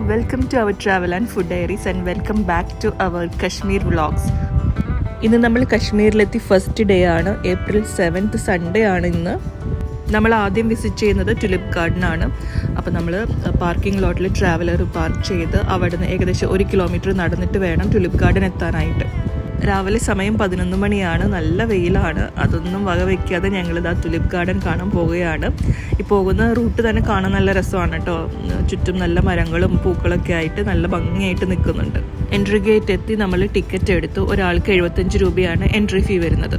Welcome to our travel and food diaries and welcome back to our Kashmir vlogs ഇന്ന് നമ്മൾ കശ്മീരിലെത്തി first day ആണ്. April seventh Sunday ആണ് ഇന്ന്. നമ്മൾ ആദ്യം വിസിറ്റ് ചെയ്യുന്നത് ടുലിപ്പ് ഗാർഡൻ ആണ് അപ്പോൾ നമ്മൾ പാർക്കിംഗ് ലോട്ടിൽ ട്രാവലർ പാർക്ക് ചെയ്ത് അവിടെ നിന്ന് ഏകദേശം ഒരു കിലോമീറ്റർ നടന്നിട്ട് വേണം ടുലിപ്പ് ഗാർഡൻ എത്താനായിട്ട്. രാവിലെ സമയം പതിനൊന്ന് മണിയാണ്. നല്ല വെയിലാണ്. അതൊന്നും വകവയ്ക്കാതെ ഞങ്ങൾ ഇതാ തുലിപ് ഗാർഡൻ കാണാൻ പോവുകയാണ്. ഈ പോകുന്ന റൂട്ട് തന്നെ കാണാൻ നല്ല രസമാണ് കേട്ടോ ചുറ്റും നല്ല മരങ്ങളും പൂക്കളൊക്കെ ആയിട്ട് നല്ല ഭംഗിയായിട്ട് നിൽക്കുന്നുണ്ട്. എൻട്രി ഗേറ്റ് എത്തി നമ്മൾ ടിക്കറ്റ് എടുത്തു. ഒരാൾക്ക് എഴുപത്തഞ്ച് രൂപയാണ് എൻട്രി ഫീ വരുന്നത്.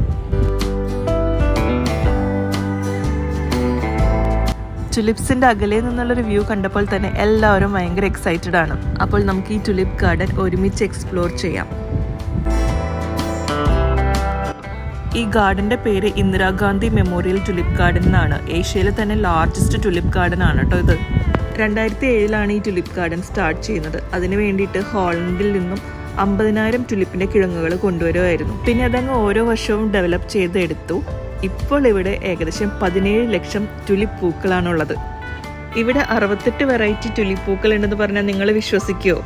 ടുലിപ്സിന്റെ അകലെ നിന്നുള്ളൊരു വ്യൂ കണ്ടപ്പോൾ തന്നെ എല്ലാവരും ഭയങ്കര എക്സൈറ്റഡ് ആണ്. അപ്പോൾ നമുക്ക് ഈ ടുലിപ്പ് ഗാർഡൻ ഒരുമിച്ച് എക്സ്പ്ലോർ ചെയ്യാം. ഈ ഗാർഡന്റെ പേര് ഇന്ദിരാഗാന്ധി മെമ്മോറിയൽ ടുലിപ്പ് ഗാർഡൻ എന്നാണ്. ഏഷ്യയിലെ തന്നെ ലാർജസ്റ്റ് ടുലിപ്പ് ഗാർഡൻ ആണ് കേട്ടോ ഇത്. രണ്ടായിരത്തി ഏഴിലാണ് ഈ ടുലിപ്പ് ഗാർഡൻ സ്റ്റാർട്ട് ചെയ്യുന്നത്. അതിന് വേണ്ടിയിട്ട് ഹോളണ്ടിൽ നിന്നും അമ്പതിനായിരം ടുലിപ്പിന്റെ കിഴങ്ങുകൾ കൊണ്ടുവരുമായിരുന്നു പിന്നെ അതങ്ങ് ഓരോ വർഷവും ഡെവലപ്പ് ചെയ്തെടുത്തു. ഇപ്പോൾ ഇവിടെ ഏകദേശം പതിനേഴ് ലക്ഷം ടുലിപ്പ് പൂക്കളാണുള്ളത്. ഇവിടെ അറുപത്തെട്ട് വെറൈറ്റി ടുലിപ്പ് പൂക്കൾ ഉണ്ടെന്ന് പറഞ്ഞാൽ നിങ്ങൾ വിശ്വസിക്കുമോ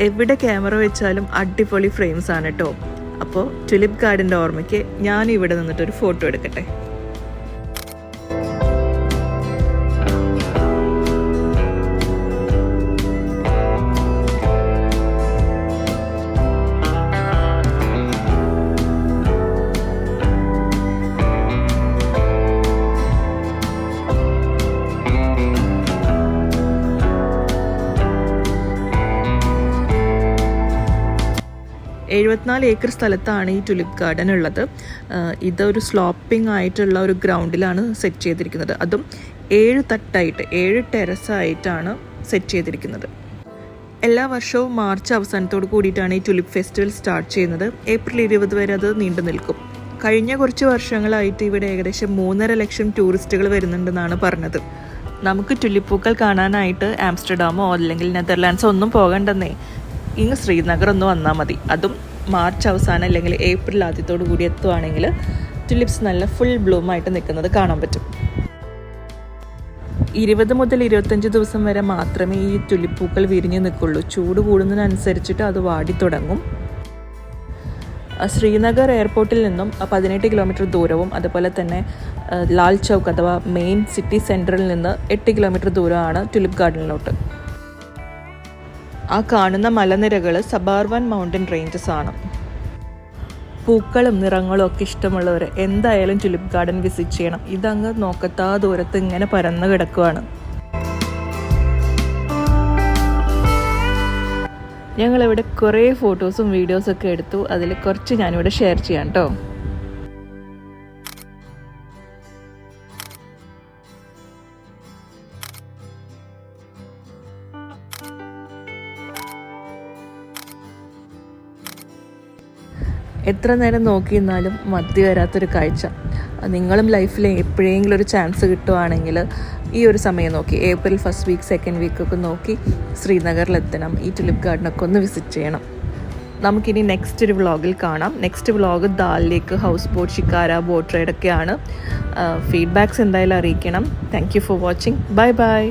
എവിടെ ക്യാമറ വെച്ചാലും അടിപൊളി ഫ്രെയിംസ് ആണ് കേട്ടോ അപ്പോൾ ടുലിപ്പ് ഗാർഡന്റെ ഓർമ്മയ്ക്ക് ഞാൻ ഇവിടെ നിന്നിട്ട് ഒരു ഫോട്ടോ എടുക്കട്ടെ. എഴുപത്തിനാല് ഏക്കർ സ്ഥലത്താണ് ഈ ടുലിപ്പ് ഗാർഡൻ ഉള്ളത്. ഇതൊരു സ്ലോപ്പിംഗ് ആയിട്ടുള്ള ഒരു ഗ്രൗണ്ടിലാണ് സെറ്റ് ചെയ്തിരിക്കുന്നത്. അതും ഏഴ് തട്ടായിട്ട് ഏഴ് ടെറസായിട്ടാണ് സെറ്റ് ചെയ്തിരിക്കുന്നത്. എല്ലാ വർഷവും മാർച്ച് അവസാനത്തോട് കൂടിയിട്ടാണ് ഈ ടുലിപ്പ് ഫെസ്റ്റിവൽ സ്റ്റാർട്ട് ചെയ്യുന്നത്. ഏപ്രിൽ ഇരുപത് വരെ അത് നീണ്ടു നിൽക്കും. കഴിഞ്ഞ കുറച്ച് വർഷങ്ങളായിട്ട് ഇവിടെ ഏകദേശം മൂന്നര ലക്ഷം ടൂറിസ്റ്റുകൾ വരുന്നുണ്ടെന്നാണ് പറഞ്ഞത്. നമുക്ക് ടുലിപ്പൂക്കൾ കാണാനായിട്ട് ആംസ്റ്റർഡാമോ അല്ലെങ്കിൽ നെതർലാൻഡ്സോ ഒന്നും പോകണ്ടെന്നേ ഇങ്ങ് ശ്രീനഗർ ഒന്ന് വന്നാൽ മതി. അതും മാർച്ച് അവസാനം അല്ലെങ്കിൽ ഏപ്രിൽ ആദ്യത്തോടു കൂടി എത്തുവാണെങ്കിൽ ട്യുലിപ്സ് നല്ല ഫുൾ ബ്ലൂമായിട്ട് നിൽക്കുന്നത് കാണാൻ പറ്റും. ഇരുപത് മുതൽ ഇരുപത്തഞ്ച് ദിവസം വരെ മാത്രമേ ഈ ടുലിപ്പൂക്കൾ വിരിഞ്ഞ് നിൽക്കുള്ളൂ. ചൂട് കൂടുന്നതിനനുസരിച്ചിട്ട് അത് വാടി തുടങ്ങും. ശ്രീനഗർ എയർപോർട്ടിൽ നിന്നും പതിനെട്ട് കിലോമീറ്റർ ദൂരവും അതുപോലെ തന്നെ ലാൽ ചൗക്ക് അഥവാ മെയിൻ സിറ്റി സെന്ററിൽ നിന്ന് എട്ട് കിലോമീറ്റർ ദൂരമാണ് ട്യുലിപ്പ് ഗാർഡനിലോട്ട്. ആ കാണുന്ന മലനിരകൾ സബാർവൻ മൗണ്ടൻ റേഞ്ചസ് ആണ്. പൂക്കളും നിറങ്ങളും ഒക്കെ ഇഷ്ടമുള്ളവർ എന്തായാലും ടുലിപ്പ് ഗാർഡൻ വിസിറ്റ് ചെയ്യണം. ഇതങ്ങ് നോക്കത്താ ദൂരത്ത് ഇങ്ങനെ പരന്നു കിടക്കുവാണ്. ഞങ്ങളിവിടെ കുറേ ഫോട്ടോസും വീഡിയോസും ഒക്കെ എടുത്തു. അതിൽ കുറച്ച് ഞാനിവിടെ ഷെയർ ചെയ്യാം കേട്ടോ. എത്ര നേരം നോക്കി നിന്നാലും മതി വരാത്തൊരു കാഴ്ച. നിങ്ങളും ലൈഫിൽ എപ്പോഴെങ്കിലും ഒരു ചാൻസ് കിട്ടുവാണെങ്കിൽ ഈ ഒരു സമയം നോക്കി April first week second week ഒക്കെ നോക്കി ശ്രീനഗറിലെത്തണം. ഈ ടുലിപ്പ് ഗാർഡനൊക്കെ ഒന്ന് വിസിറ്റ് ചെയ്യണം. നമുക്കിനി നെക്സ്റ്റ് ഒരു വ്ളോഗിൽ കാണാം. Next vlog Dal lake house boat shikara boat റൈഡൊക്കെയാണ് feedbacks എന്തായാലും അറിയിക്കണം. Thank you for watching bye bye